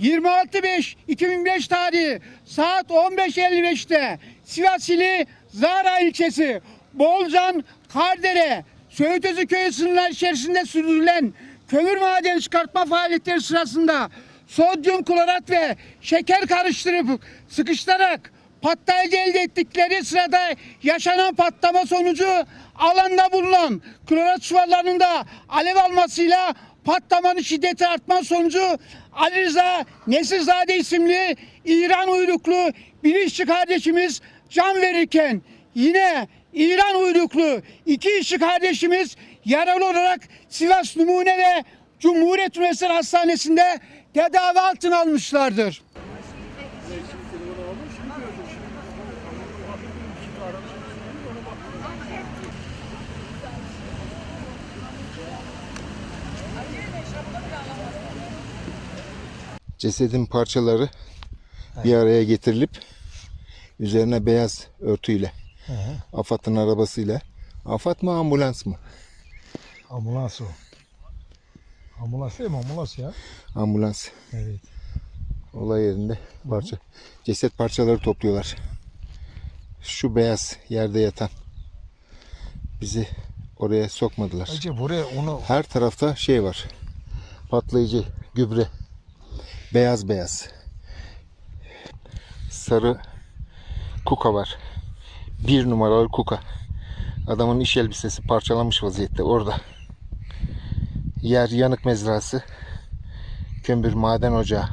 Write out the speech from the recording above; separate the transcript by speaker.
Speaker 1: 26.5.2005 tarihi saat 15.55'te Sivas ili Zara ilçesi Bolcan Kardere Söğütözü köyü sınırları içerisinde sürdürülen kömür madeni çıkartma faaliyetleri sırasında sodyum klorat ve şeker karıştırıp sıkıştırarak patlayıcı elde ettikleri sırada yaşanan patlama sonucu alanda bulunan klorat çuvallarının da alev almasıyla patlamanın şiddeti artma sonucu Ali Rıza Nesizade isimli İran uyruklu bir işçi kardeşimiz can verirken yine İran uyruklu iki işçi kardeşimiz yaralı olarak Sivas Numune ve Cumhuriyet Üniversitesi Hastanesi'nde tedavi altına almışlardır.
Speaker 2: Cesedin parçaları bir araya getirilip üzerine beyaz örtüyle AFAD'ın arabasıyla AFAD mı ambulans mı?
Speaker 3: Ambulans o. Ambulans değil mi? Ambulans ya.
Speaker 2: Ambulans
Speaker 3: Evet.
Speaker 2: olay yerinde parça ceset parçaları topluyorlar. Şu beyaz yerde yatan bizi oraya sokmadılar.
Speaker 3: Acaba buraya onu
Speaker 2: Her tarafta şey var. Patlayıcı gübre beyaz beyaz sarı kuka var. Bir numaralı kuka. Adamın iş elbisesi parçalanmış vaziyette orada. Yer yanık mezrası. Kömbür maden ocağı.